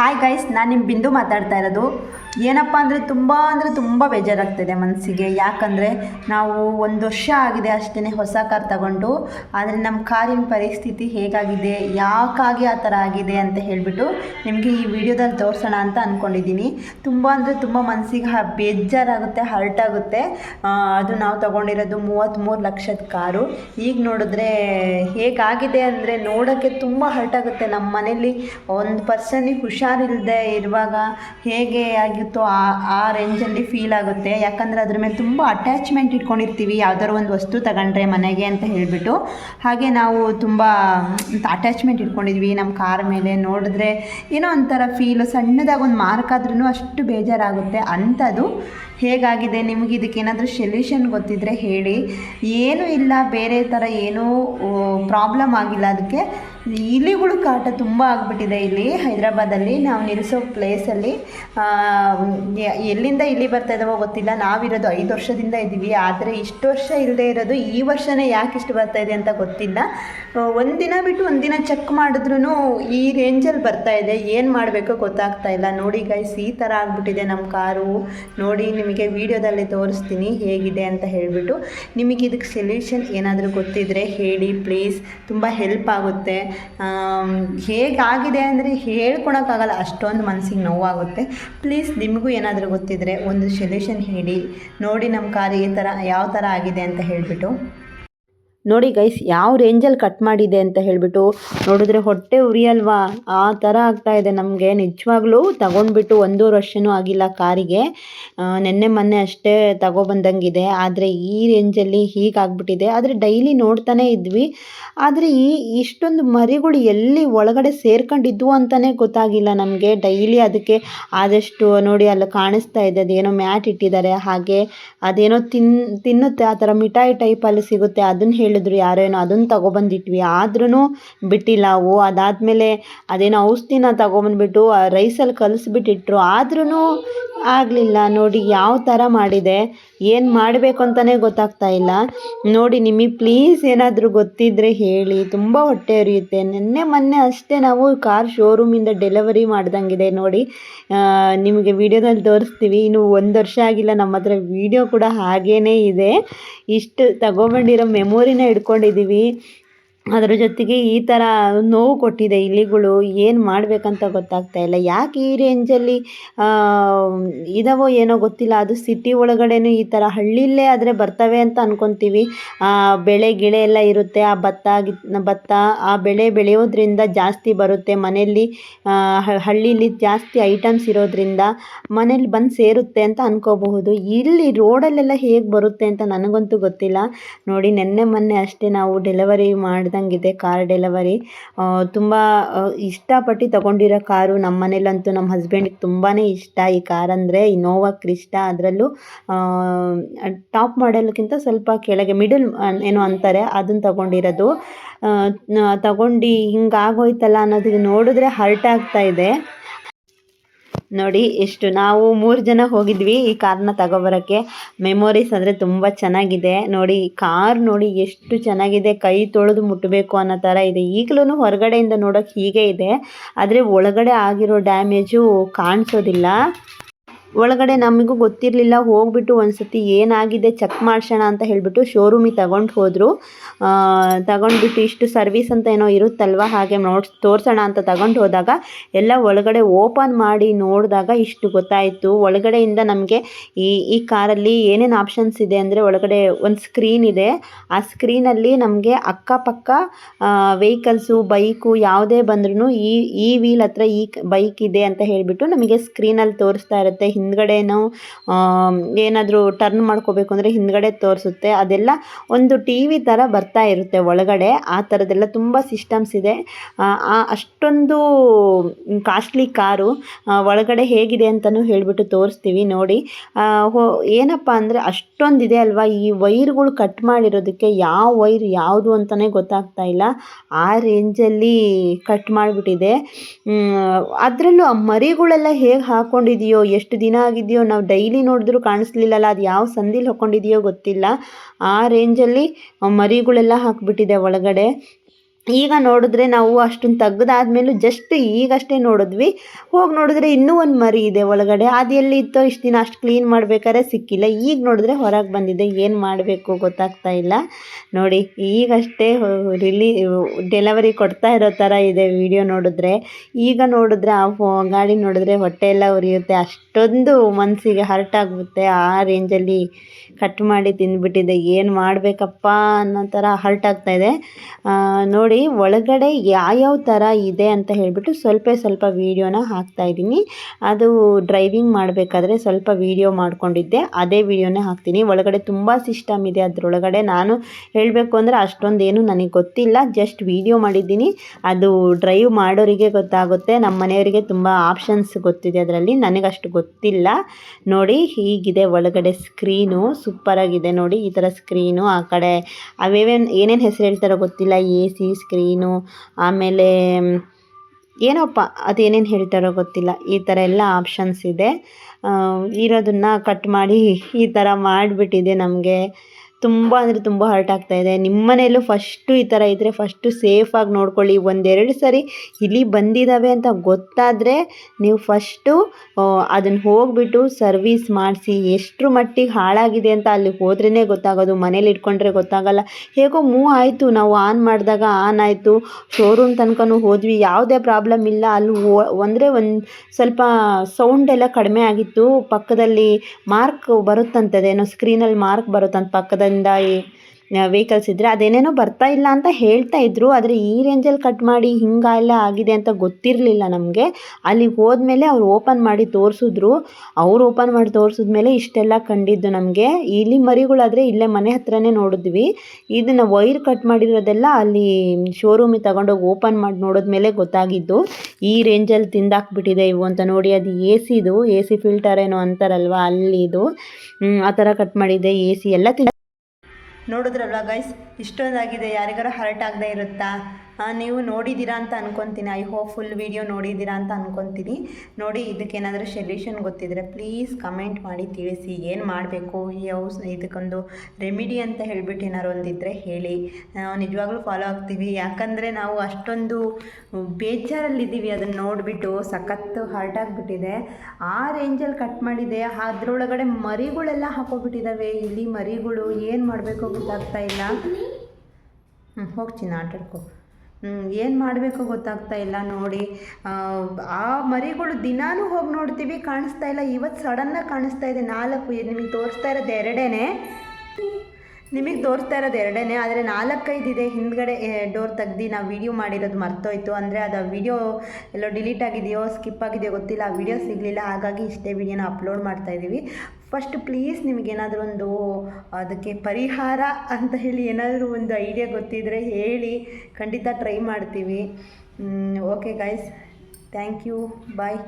Hi guys ನಾನು ನಿಮ್ಮ ಬಿಂದು ಮಾತಾಡ್ತಾ ಇರೋದು. ಏನಪ್ಪ ಅಂದರೆ ತುಂಬ ಅಂದರೆ ತುಂಬ ಬೇಜಾರಾಗ್ತಿದೆ ಮನಸ್ಸಿಗೆ ಯಾಕಂದರೆ ನಾವು ಒಂದು ವರ್ಷ ಆಗಿದೆ ಅಷ್ಟೇ ಹೊಸ ಕಾರ್ ತಗೊಂಡು, ಆದರೆ ನಮ್ಮ ಕಾರಿನ ಪರಿಸ್ಥಿತಿ ಹೇಗಾಗಿದೆ, ಯಾಕಾಗಿ ಆ ಥರ ಆಗಿದೆ ಅಂತ ಹೇಳಿಬಿಟ್ಟು ನಿಮಗೆ ಈ ವಿಡಿಯೋದಲ್ಲಿ ತೋರಿಸೋಣ ಅಂತ ಅಂದ್ಕೊಂಡಿದ್ದೀನಿ ತುಂಬ ಅಂದರೆ ತುಂಬ ಮನಸ್ಸಿಗೆ ಬೇಜಾರಾಗುತ್ತೆ, ಹರ್ಟ್ ಆಗುತ್ತೆ. ಅದು ನಾವು ತಗೊಂಡಿರೋದು ಮೂವತ್ತ್ಮೂರು ಲಕ್ಷದ ಕಾರು. ಈಗ ನೋಡಿದ್ರೆ ಹೇಗಾಗಿದೆ ಅಂದರೆ ನೋಡೋಕ್ಕೆ ತುಂಬ ಹರ್ಟ್ ಆಗುತ್ತೆ ನಮ್ಮ ಮನೇಲಿ ಒಂದು ಪರ್ಸನಿಗೆ ಹುಷಾರಿಲ್ಲದೆ ಇರುವಾಗ ಹೇಗೆ ಆಗಿತ್ತೋ ಆ ಆ ರೇಂಜಲ್ಲಿ ಫೀಲ್ ಆಗುತ್ತೆ. ಯಾಕಂದರೆ ಅದ್ರ ಮೇಲೆ ತುಂಬ ಅಟ್ಯಾಚ್ಮೆಂಟ್ ಇಟ್ಕೊಂಡಿರ್ತೀವಿ. ಯಾವ್ದಾದ್ರು ಒಂದು ವಸ್ತು ತಗೊಂಡ್ರೆ ಮನೆಗೆ ಅಂತ ಹೇಳಿಬಿಟ್ಟು. ಹಾಗೆ ನಾವು ತುಂಬ ಅಟ್ಯಾಚ್ಮೆಂಟ್ ಇಟ್ಕೊಂಡಿದ್ವಿ. ನಮ್ಮ ಕಾರ್ ಮೇಲೆ ನೋಡಿದ್ರೆ ಏನೋ ಒಂಥರ ಫೀಲು ಸಣ್ಣದಾಗಿ ಒಂದು ಮಾರ್ಕ್ ಆದ್ರೂ ಅಷ್ಟು ಬೇಜಾರಾಗುತ್ತೆ. ಅಂಥದ್ದು ಹೇಗಾಗಿದೆ? ನಿಮಗೆ ಇದಕ್ಕೇನಾದರೂ ಸೊಲ್ಯೂಷನ್ ಗೊತ್ತಿದ್ದರೆ ಹೇಳಿ. ಏನೂ ಇಲ್ಲ, ಬೇರೆ ಥರ ಏನೂ ಪ್ರಾಬ್ಲಮ್ ಆಗಿಲ್ಲ. ಅದಕ್ಕೆ ಇಲಿಗಳು ಕಾಟ ತುಂಬ ಆಗಿಬಿಟ್ಟಿದೆ ಇಲ್ಲಿ ಹೈದ್ರಾಬಾದಲ್ಲಿ. ನಾವು ನಿಲ್ಲಿಸೋ ಪ್ಲೇಸಲ್ಲಿ ಎಲ್ಲಿಂದ ಇಲ್ಲಿ ಬರ್ತಾ ಇದ್ದಾವೋ ಗೊತ್ತಿಲ್ಲ. ನಾವಿರೋದು ಐದು ವರ್ಷದಿಂದ ಇದ್ದೀವಿ. ಆದರೆ ಇಷ್ಟು ವರ್ಷ ಇಲ್ಲದೆ ಇರೋದು ಈ ವರ್ಷನೇ ಯಾಕೆ ಇಷ್ಟು ಬರ್ತಾ ಇದೆ ಅಂತ ಗೊತ್ತಿಲ್ಲ. ಒಂದಿನ ಬಿಟ್ಟು ಒಂದಿನ ಚೆಕ್ ಮಾಡಿದ್ರೂ ಈ ರೇಂಜಲ್ಲಿ ಬರ್ತಾ ಇದೆ. ಏನು ಮಾಡಬೇಕೋ ಗೊತ್ತಾಗ್ತಾ ಇಲ್ಲ. ನೋಡಿ ಗೈಸ್ ಈ ಥರ ಆಗಿಬಿಟ್ಟಿದೆ ನಮ್ಮ ಕಾರು. ನೋಡಿ ನಿಮಗೆ ವೀಡಿಯೋದಲ್ಲಿ ತೋರಿಸ್ತೀನಿ ಹೇಗಿದೆ ಅಂತ ಹೇಳಿಬಿಟ್ಟು. ನಿಮಗೆ ಇದಕ್ಕೆ ಸೊಲ್ಯೂಷನ್ ಏನಾದರೂ ಗೊತ್ತಿದ್ರೆ ಹೇಳಿ ಪ್ಲೀಸ್ ತುಂಬ ಹೆಲ್ಪ್ ಆಗುತ್ತೆ. ಹೇಗಾಗಿದೆ ಅಂದರೆ ಹೇಳ್ಕೊಳಕ್ಕಾಗಲ್ಲ ಅಷ್ಟೊಂದು ಮನಸ್ಸಿಗೆ ನೋವಾಗುತ್ತೆ. ಪ್ಲೀಸ್ ನಿಮಗೂ ಏನಾದರೂ ಗೊತ್ತಿದ್ದರೆ ಒಂದು ಸೊಲ್ಯೂಷನ್ ಹೇಳಿ. ನೋಡಿ ನಮ್ಮ ಕಾರ್ ಈ ಥರ ಯಾವ ಥರ ಆಗಿದೆ ಅಂತ ಹೇಳಿಬಿಟ್ಟು. ನೋಡಿ ಗೈಸ್ ಯಾವ ರೇಂಜಲ್ಲಿ ಕಟ್ ಮಾಡಿದೆ ಅಂತ ಹೇಳಿಬಿಟ್ಟು ನೋಡಿದ್ರೆ ಹೊಟ್ಟೆ ಉರಿಯಲ್ವಾ? ಆ ಥರ ಆಗ್ತಾ ಇದೆ ನಮಗೆ. ನಿಜವಾಗ್ಲೂ ತಗೊಂಡ್ಬಿಟ್ಟು ಒಂದೂವರೆ ವರ್ಷನೂ ಆಗಿಲ್ಲ ಕಾರಿಗೆ. ನೆನ್ನೆ ಮೊನ್ನೆ ಅಷ್ಟೇ ತಗೊಬಂದಂಗಿದೆ. ಆದರೆ ಈ ರೇಂಜಲ್ಲಿ ಹೀಗಾಗ್ಬಿಟ್ಟಿದೆ ಆದರೆ ಡೈಲಿ ನೋಡ್ತಾನೆ ಇದ್ವಿ. ಆದರೆ ಈ ಇಷ್ಟೊಂದು ಮರಿಗಳು ಎಲ್ಲಿ ಒಳಗಡೆ ಸೇರ್ಕೊಂಡಿದ್ವು ಅಂತಲೇ ಗೊತ್ತಾಗಿಲ್ಲ ನಮಗೆ. ಡೈಲಿ ಅದಕ್ಕೆ ಆದಷ್ಟು ನೋಡಿ ಅಲ್ಲಿ ಕಾಣಿಸ್ತಾ ಇದೆ. ಅದೇನೋ ಮ್ಯಾಟ್ ಇಟ್ಟಿದ್ದಾರೆ. ಹಾಗೆ ಅದೇನೋ ತಿನ್, ತಿನ್ನುತ್ತೆ. ಆ ಥರ ಮಿಠಾಯಿ ಟೈಪಲ್ಲಿ ಸಿಗುತ್ತೆ. ಅದನ್ನು ಹೇಳಿದ್ರು ಯಾರೋ ಏನೋ ಅದನ್ನು ತಗೊಬಂದಿಟ್ವಿ. ಆದ್ರೂ ಬಿಟ್ಟಿಲ್ಲ ಅವು. ಅದಾದಮೇಲೆ ಅದೇನೋ ಔಷಧಿನ ತಗೊಬಂದ್ಬಿಟ್ಟು ರೈಸಲ್ಲಿ ಕಲಿಸ್ಬಿಟ್ಟಿಟ್ರು. ಆದ್ರೂ ಆಗಲಿಲ್ಲ. ನೋಡಿ ಯಾವ ಥರ ಮಾಡಿದೆ. ಏನು ಮಾಡಬೇಕು ಅಂತಲೇ ಗೊತ್ತಾಗ್ತಾ ಇಲ್ಲ. ನೋಡಿ ನಿಮಗೆ ಪ್ಲೀಸ್ ಏನಾದರೂ ಗೊತ್ತಿದ್ದರೆ ಹೇಳಿ. ತುಂಬ ಹೊಟ್ಟೆ ಉರಿಯುತ್ತೆ ನಿನ್ನೆ ಮೊನ್ನೆ ಅಷ್ಟೇ ನಾವು ಕಾರ್ ಶೋರೂಮಿಂದ ಡೆಲಿವರಿ ಮಾಡ್ದಂಗಿದೆ ನೋಡಿ. ನಿಮಗೆ ವಿಡಿಯೋದಲ್ಲಿ ತೋರಿಸ್ತೀವಿ. ಇನ್ನು ಒಂದು ವರ್ಷ ಆಗಿಲ್ಲ. ನಮ್ಮ ಹತ್ರ ವಿಡಿಯೋ ಕೂಡ ಹಾಗೇ ಇದೆ. ಇಷ್ಟು ತಗೊಬಂದಿರೋ ಮೆಮೊರಿನ ಇಟ್ಕೊಂಡಿದ್ದೀವಿ ಅದ್ರ ಜೊತೆಗೆ ಈ ಥರ ನೋವು ಕೊಟ್ಟಿದೆ ಇಲಿಗಳು, ಏನು ಮಾಡಬೇಕಂತ ಗೊತ್ತಾಗ್ತಾ ಇಲ್ಲ. ಯಾಕೆ ಈ ರೇಂಜಲ್ಲಿ ಇದಾವೋ ಏನೋ ಗೊತ್ತಿಲ್ಲ. ಅದು ಸಿಟಿ ಒಳಗಡೆನೂ ಈ ಥರ ಹಳ್ಳಿಲೇ ಆದರೆ ಬರ್ತವೆ ಅಂತ ಅನ್ಕೊತೀವಿ. ಬೆಳೆ ಗಿಳೆ ಎಲ್ಲ ಇರುತ್ತೆ. ಆ ಭತ್ತ ಭತ್ತ ಆ ಬೆಳೆ ಬೆಳೆಯೋದ್ರಿಂದ ಜಾಸ್ತಿ ಬರುತ್ತೆ. ಮನೆಯಲ್ಲಿ ಹಳ್ಳಿಲಿ ಜಾಸ್ತಿ ಐಟಮ್ಸ್ ಇರೋದ್ರಿಂದ ಮನೇಲಿ ಬಂದು ಸೇರುತ್ತೆ ಅಂತ ಅನ್ಕೋಬಹುದು. ಇಲ್ಲಿ ರೋಡಲ್ಲೆಲ್ಲ ಹೇಗೆ ಬರುತ್ತೆ ಅಂತ ನನಗಂತೂ ಗೊತ್ತಿಲ್ಲ. ನೋಡಿ, ನೆನ್ನೆ ಮೊನ್ನೆ ಅಷ್ಟೇ ನಾವು ಡೆಲಿವರಿ ಮಾಡ್ದಂಗಿದೆ ಕಾರ್ ಡೆಲಿವರಿ. ತುಂಬ ಇಷ್ಟಪಟ್ಟು ತಗೊಂಡಿರೋ ಕಾರು ನಮ್ಮ ಮನೇಲಂತೂ ನಮ್ಮ ಹಸ್ಬೆಂಡಿಗೆ ತುಂಬಾ ಇಷ್ಟ. ಈ ಕಾರ್ ಅಂದರೆ ಇನೋವಾ ಕ್ರಿಸ್ಟ ಅದರಲ್ಲೂ ಟಾಪ್ ಮಾಡೆಲ್ಗಿಂತ ಸ್ವಲ್ಪ ಕೆಳಗೆ, ಮಿಡಲ್ ಏನೋ ಅಂತಾರೆ, ಅದನ್ನು ತಗೊಂಡಿರೋದು. ತಗೊಂಡು ಹಿಂಗಾಗೋಯ್ತಲ್ಲ ಅನ್ನೋದು ನೋಡಿದ್ರೆ ಹರ್ಟ್ ಆಗ್ತಾ ಇದೆ. ನೋಡಿ ಎಷ್ಟು ನಾವು ಮೂರು ಜನ ಹೋಗಿದ್ವಿ ಈ ಕಾರ್ನ ತಗೊಬರೋಕ್ಕೆ. ಮೆಮೊರೀಸ್ ಅಂದರೆ ತುಂಬ ಚೆನ್ನಾಗಿದೆ. ನೋಡಿ ಕಾರ್ ನೋಡಿ ಎಷ್ಟು ಚೆನ್ನಾಗಿದೆ. ಕೈ ತೊಳೆದು ಮುಟ್ಟಬೇಕು ಅನ್ನೋ ಥರ ಇದೆ. ಈಗಲೂ ಹೊರಗಡೆಯಿಂದ ನೋಡೋಕ್ಕೆ ಹೀಗೆ ಇದೆ. ಆದರೆ ಒಳಗಡೆ ಆಗಿರೋ ಡ್ಯಾಮೇಜು ಕಾಣಿಸೋದಿಲ್ಲ. ಒಳಗಡೆ ನಮಗೂ ಗೊತ್ತಿರಲಿಲ್ಲ, ಹೋಗ್ಬಿಟ್ಟು ಒಂದು ಸತಿ ಏನಾಗಿದೆ ಚೆಕ್ ಮಾಡ್ಸೋಣ ಅಂತ ಹೇಳಿಬಿಟ್ಟು ಶೋರೂಮಿಗೆ ತಗೊಂಡು ಹೋದರು. ತಗೊಂಡ್ಬಿಟ್ಟು ಇಷ್ಟು ಸರ್ವಿಸ್ ಅಂತ ಏನೋ ಇರುತ್ತಲ್ವ, ಹಾಗೆ ನೋಡ್ಸ್ ತೋರಿಸೋಣ ಅಂತ ತಗೊಂಡು ಹೋದಾಗ ಎಲ್ಲ ಒಳಗಡೆ ಓಪನ್ ಮಾಡಿ ನೋಡಿದಾಗ ಇಷ್ಟು ಗೊತ್ತಾಯಿತು. ಒಳಗಡೆಯಿಂದ ನಮಗೆ ಈ ಈ ಕಾರಲ್ಲಿ ಏನೇನು ಆಪ್ಷನ್ಸ್ ಇದೆ ಅಂದರೆ ಒಳಗಡೆ ಒಂದು ಸ್ಕ್ರೀನ್ ಇದೆ. ಆ ಸ್ಕ್ರೀನಲ್ಲಿ ನಮಗೆ ಅಕ್ಕಪಕ್ಕ ವೆಹಿಕಲ್ಸು ಬೈಕು ಯಾವುದೇ ಬಂದ್ರೂ ಈ ಈ ವೀಲ್ ಹತ್ರ ಈ ಬೈಕ್ ಇದೆ ಅಂತ ಹೇಳಿಬಿಟ್ಟು ನಮಗೆ ಸ್ಕ್ರೀನಲ್ಲಿ ತೋರಿಸ್ತಾ ಇರುತ್ತೆ. ಹಿಂದ್ಗಡೆನೂ ಏನಾದರೂ ಟರ್ನ್ ಮಾಡ್ಕೋಬೇಕು ಅಂದರೆ ಹಿಂದ್ಗಡೆ ತೋರಿಸುತ್ತೆ. ಅದೆಲ್ಲ ಒಂದು ಟಿ ವಿ ಥರ ಬರ್ತಾ ಇರುತ್ತೆ ಒಳಗಡೆ. ಆ ಥರದ್ದೆಲ್ಲ ತುಂಬ ಸಿಸ್ಟಮ್ಸ್ ಇದೆ. ಅಷ್ಟೊಂದು ಕಾಸ್ಟ್ಲಿ ಕಾರು ಒಳಗಡೆ ಹೇಗಿದೆ ಅಂತಲೂ ಹೇಳಿಬಿಟ್ಟು ತೋರಿಸ್ತೀವಿ ನೋಡಿ. ಹೋ, ಏನಪ್ಪ ಅಂದರೆ ಅಷ್ಟೊಂದಿದೆ ಅಲ್ವಾ? ಈ ವೈರ್ಗಳು ಕಟ್ ಮಾಡಿರೋದಕ್ಕೆ ಯಾವ ವೈರ್ ಯಾವುದು ಅಂತಲೇ ಗೊತ್ತಾಗ್ತಾ ಇಲ್ಲ. ಆ ರೇಂಜಲ್ಲಿ ಕಟ್ ಮಾಡಿಬಿಟ್ಟಿದೆ. ಅದರಲ್ಲೂ ಆ ಮರಿಗಳೆಲ್ಲ ಹೇಗೆ ಹಾಕ್ಕೊಂಡಿದೆಯೋ ಎಷ್ಟು ದಿನ ಆಗಿದೆಯೋ ನಾವು ಡೈಲಿ ನೋಡಿದ್ರೂ ಕಾಣಿಸ್ಲಿಲ್ಲಲ್ಲ, ಅದು ಯಾವ ಸಂದಿಲಿ ಹಾಕ್ಕೊಂಡಿದೆಯೋ ಗೊತ್ತಿಲ್ಲ. ಆ ರೇಂಜಲ್ಲಿ ಮರಿಗಳೆಲ್ಲ ಹಾಕಿಬಿಟ್ಟಿದೆ ಒಳಗಡೆ. ಈಗ ನೋಡಿದ್ರೆ ನಾವು ಅಷ್ಟೊಂದು ತೆಗ್ದಾದ್ಮೇಲೂ ಜಸ್ಟ್ ಈಗಷ್ಟೇ ನೋಡಿದ್ವಿ. ಹೋಗಿ ನೋಡಿದ್ರೆ ಇನ್ನೂ ಒಂದು ಮರಿ ಇದೆ ಒಳಗಡೆ. ಅದು ಎಲ್ಲಿ ಇತ್ತೋ ಇಷ್ಟು ದಿನ ಅಷ್ಟು ಕ್ಲೀನ್ ಮಾಡ್ಬೇಕಾದ್ರೆ ಸಿಕ್ಕಿಲ್ಲ. ಈಗ ನೋಡಿದ್ರೆ ಹೊರಗೆ ಬಂದಿದೆ. ಏನು ಮಾಡಬೇಕು ಗೊತ್ತಾಗ್ತಾ ಇಲ್ಲ. ನೋಡಿ ಈಗಷ್ಟೇ ರಿಲೀ ಡೆಲಿವರಿ ಕೊಡ್ತಾ ಇರೋ ಥರ ಇದೆ ವಿಡಿಯೋ ನೋಡಿದ್ರೆ. ಈಗ ನೋಡಿದ್ರೆ ಆ ಫೋ ಗಾಡಿ ನೋಡಿದ್ರೆ ಹೊಟ್ಟೆ ಎಲ್ಲ ಉರಿಯುತ್ತೆ. ಅಷ್ಟೊಂದು ಮನಸ್ಸಿಗೆ ಹರ್ಟ್ ಆಗುತ್ತೆ. ಆ ರೇಂಜಲ್ಲಿ ಕಟ್ ಮಾಡಿ ತಿಂದ್ಬಿಟ್ಟಿದೆ. ಏನು ಮಾಡಬೇಕಪ್ಪ ಅನ್ನೋ ಥರ ಹರ್ಟ್ ಆಗ್ತಾ ಇದೆ. ಆ, ನೋಡಿ ಒಳಗಡೆ ಯಾವ್ಯಾವ ಥರ ಇದೆ ಅಂತ ಹೇಳಿಬಿಟ್ಟು ಸ್ವಲ್ಪ ಸ್ವಲ್ಪ ವೀಡಿಯೋನ ಹಾಕ್ತಾ ಇದ್ದೀನಿ. ಅದು ಡ್ರೈವಿಂಗ್ ಮಾಡಬೇಕಾದ್ರೆ ಸ್ವಲ್ಪ ವೀಡಿಯೋ ಮಾಡಿಕೊಂಡಿದ್ದೆ. ಅದೇ ವೀಡಿಯೋನೇ ಹಾಕ್ತೀನಿ. ಒಳಗಡೆ ತುಂಬ ಸಿಸ್ಟಮ್ ಇದೆ. ಅದರೊಳಗಡೆ ನಾನು ಹೇಳಬೇಕು ಅಂದರೆ ಅಷ್ಟೊಂದೇನು ನನಗೆ ಗೊತ್ತಿಲ್ಲ. ಜಸ್ಟ್ ವೀಡಿಯೋ ಮಾಡಿದ್ದೀನಿ. ಅದು ಡ್ರೈವ್ ಮಾಡೋರಿಗೆ ಗೊತ್ತಾಗುತ್ತೆ. ನಮ್ಮ ಮನೆಯವರಿಗೆ ತುಂಬ ಆಪ್ಷನ್ಸ್ ಗೊತ್ತಿದೆ ಅದರಲ್ಲಿ. ನನಗಷ್ಟು ಗೊತ್ತಿಲ್ಲ. ನೋಡಿ, ಹೀಗಿದೆ ಒಳಗಡೆ ಸ್ಕ್ರೀನು ಸೂಪರಾಗಿದೆ ನೋಡಿ, ಈ ಥರ ಸ್ಕ್ರೀನು ಆ ಕಡೆ. ಅವೇವೇನು ಏನೇನು ಹೆಸರು ಹೇಳ್ತಾರೋ ಗೊತ್ತಿಲ್ಲ. ಎ ಸಿ ಸ್ಕ್ರೀನು ಆಮೇಲೆ, ಏನೋಪ್ಪ, ಅದೇನೇನು ಹೇಳ್ತಾರೋ ಗೊತ್ತಿಲ್ಲ. ಈ ಥರ ಎಲ್ಲ ಆಪ್ಷನ್ಸ್ ಇದೆ. ಇರೋದನ್ನು ಕಟ್ ಮಾಡಿ ಈ ಥರ ಮಾಡಿಬಿಟ್ಟಿದೆ ನಮಗೆ. ತುಂಬ ಅಂದರೆ ತುಂಬ ಹರ್ಟ್ ಆಗ್ತಾ ಇದೆ. ನಿಮ್ಮ ಮನೆಯಲ್ಲೂ ಫಸ್ಟು ಈ ಥರ ಇದ್ದರೆ ಫಸ್ಟು ಸೇಫಾಗಿ ನೋಡ್ಕೊಳ್ಳಿ. ಒಂದೆರಡು ಸರಿ ಇಲ್ಲಿ ಬಂದಿದ್ದಾವೆ ಅಂತ ಗೊತ್ತಾದರೆ ನೀವು ಫಸ್ಟು ಅದನ್ನು ಹೋಗಿಬಿಟ್ಟು ಸರ್ವೀಸ್ ಮಾಡಿಸಿ ಎಷ್ಟರ ಮಟ್ಟಿಗೆ ಹಾಳಾಗಿದೆ ಅಂತ ಅಲ್ಲಿ ಹೋದ್ರೇ ಗೊತ್ತಾಗೋದು. ಮನೇಲಿ ಇಟ್ಕೊಂಡ್ರೆ ಗೊತ್ತಾಗಲ್ಲ. ಹೇಗೋ ಮೂ ಆಯಿತು. ನಾವು ಆನ್ ಮಾಡಿದಾಗ ಆನ್ ಆಯಿತು. ಶೋರೂಮ್ ತನಕನೂ ಹೋದ್ವಿ. ಯಾವುದೇ ಪ್ರಾಬ್ಲಮ್ ಇಲ್ಲ. ಅಲ್ಲಿ ಹೋ ಅಂದರೆ ಒಂದು ಸ್ವಲ್ಪ ಸೌಂಡ್ ಎಲ್ಲ ಕಡಿಮೆ ಆಗಿತ್ತು. ಪಕ್ಕದಲ್ಲಿ ಮಾರ್ಕ್ ಬರುತ್ತಂತದೇನೋ ಸ್ಕ್ರೀನಲ್ಲಿ ಮಾರ್ಕ್ ಬರುತ್ತಂತ ಪಕ್ಕದಿಂದ ಈ ವೆಹಿಕಲ್ಸ್ ಇದ್ದರೆ ಅದೇನೇನೋ ಬರ್ತಾ ಇಲ್ಲ ಅಂತ ಹೇಳ್ತಾ ಇದ್ರು. ಆದರೆ ಈ ರೇಂಜಲ್ಲಿ ಕಟ್ ಮಾಡಿ ಹಿಂಗೆಲ್ಲ ಆಗಿದೆ ಅಂತ ಗೊತ್ತಿರಲಿಲ್ಲ ನಮಗೆ. ಅಲ್ಲಿಗೆ ಹೋದ್ಮೇಲೆ ಅವ್ರು ಓಪನ್ ಮಾಡಿ ತೋರಿಸಿದ್ರು. ಅವ್ರು ಓಪನ್ ಮಾಡಿ ತೋರಿಸಿದ್ಮೇಲೆ ಇಷ್ಟೆಲ್ಲ ಕಂಡಿದ್ದು ನಮಗೆ. ಇಲ್ಲಿ ಮರಿಗಳಾದರೆ ಇಲ್ಲೇ ಮನೆ ಹತ್ರನೇ ನೋಡಿದ್ವಿ. ಇದನ್ನು ವೈರ್ ಕಟ್ ಮಾಡಿರೋದೆಲ್ಲ ಅಲ್ಲಿ ಶೋರೂಮಿಗೆ ತಗೊಂಡೋಗಿ ಓಪನ್ ಮಾಡಿ ನೋಡಿದ್ಮೇಲೆ ಗೊತ್ತಾಗಿದ್ದು. ಈ ರೇಂಜಲ್ಲಿ ತಿಂದಾಕ್ಬಿಟ್ಟಿದೆ ಇವು ಅಂತ ನೋಡಿ. ಅದು ಎ ಸಿದು ಎ ಸಿ ಫಿಲ್ಟರ್ ಏನೋ ಅಂತಾರಲ್ವ ಅಲ್ಲಿ ಇದು. ಆ ಥರ ಕಟ್ ಮಾಡಿದೆ. ಎ ಸಿ ಎಲ್ಲ ತಿಂದ ನೋಡಿದ್ರಲ್ವ ಗೈಸ್ ಇಷ್ಟೊಂದಾಗಿದೆ ಯಾರಿಗಾರು ಹರ್ಟ್ ಆಗದೆ ಇರುತ್ತಾ? ನೀವು ನೋಡಿದ್ದೀರಾ ಅಂತ ಅನ್ಕೊತೀನಿ. ಐ ಹೋಪ್ ಫುಲ್ ವೀಡಿಯೋ ನೋಡಿದ್ದೀರಾ ಅಂತ ಅನ್ಕೊತೀನಿ. ನೋಡಿ, ಇದಕ್ಕೇನಾದರೂ ಸೊಲ್ಯೂಷನ್ ಗೊತ್ತಿದ್ರೆ ಪ್ಲೀಸ್ ಕಮೆಂಟ್ ಮಾಡಿ ತಿಳಿಸಿ. ಏನು ಮಾಡಬೇಕು? ಯಾವ ಇದಕ್ಕೊಂದು ರೆಮಿಡಿ ಅಂತ ಹೇಳ್ಬಿಟ್ಟು ಏನಾರು ಒಂದಿದ್ರೆ ಹೇಳಿ. ನಾವು ನಿಜವಾಗ್ಲೂ ಫಾಲೋ ಆಗ್ತೀವಿ. ಯಾಕಂದರೆ ನಾವು ಅಷ್ಟೊಂದು ಬೇಜಾರಲ್ಲಿದ್ದೀವಿ ಅದನ್ನು ನೋಡಿಬಿಟ್ಟು. ಸಖತ್ತು ಹರ್ಟ್ ಆಗಿಬಿಟ್ಟಿದೆ. ಆ ರೇಂಜಲ್ಲಿ ಕಟ್ ಮಾಡಿದೆ. ಅದರೊಳಗಡೆ ಮರಿಗಳೆಲ್ಲ ಹಾಕೋಬಿಟ್ಟಿದ್ದಾವೆ ಇಲ್ಲಿ ಮರಿಗಳು ಏನು ಮಾಡಬೇಕು ಗೊತ್ತಾಗ್ತಾ ಇಲ್ಲ. ಹ್ಞೂ ಹೋಗ್ತೀನಿ ಆಟಾಡ್ಕೊ. ಏನು ಮಾಡಬೇಕು ಗೊತ್ತಾಗ್ತಾ ಇಲ್ಲ ನೋಡಿ. ಆ, ಮರಿಗಳು ದಿನಾನೂ ಹೋಗಿ ನೋಡ್ತೀವಿ ಕಾಣಿಸ್ತಾ ಇಲ್ಲ. ಇವತ್ತು ಸಡನ್ನಾಗಿ ಕಾಣಿಸ್ತಾ ಇದೆ ನಾಲ್ಕು. ನಿಮಗೆ ತೋರಿಸ್ತಾ ಇರೋದು ಎರಡೇ ನಿಮಗೆ ತೋರಿಸ್ತಾ ಇರೋದು ಎರಡೇ ಆದರೆ ನಾಲ್ಕೈದು ಇದೆ. ಹಿಂದ್ಗಡೆ ಡೋರ್ ತೆಗ್ದು ನಾವು ವೀಡಿಯೋ ಮಾಡಿರೋದು ಮರ್ತೋಯ್ತು. ಅಂದರೆ ಅದು ವಿಡಿಯೋ ಎಲ್ಲೋ ಡಿಲೀಟ್ ಆಗಿದೆಯೋ ಸ್ಕಿಪ್ ಆಗಿದೆಯೋ ಗೊತ್ತಿಲ್ಲ. ಆ ವಿಡಿಯೋ ಸಿಗಲಿಲ್ಲ. ಹಾಗಾಗಿ ಇಷ್ಟೇ ವೀಡಿಯೋನ ಅಪ್ಲೋಡ್ ಮಾಡ್ತಾ ಇದ್ದೀವಿ ಫಸ್ಟ್ ಪ್ಲೀಸ್ ನಿಮಗೇನಾದರೂ ಒಂದು, ಅದಕ್ಕೆ ಪರಿಹಾರ ಅಂತ ಹೇಳಿ ಏನಾದರೂ ಒಂದು ಐಡಿಯಾ ಗೊತ್ತಿದ್ದರೆ ಹೇಳಿ. ಖಂಡಿತ ಟ್ರೈ ಮಾಡ್ತೀವಿ. Okay guys thank you bye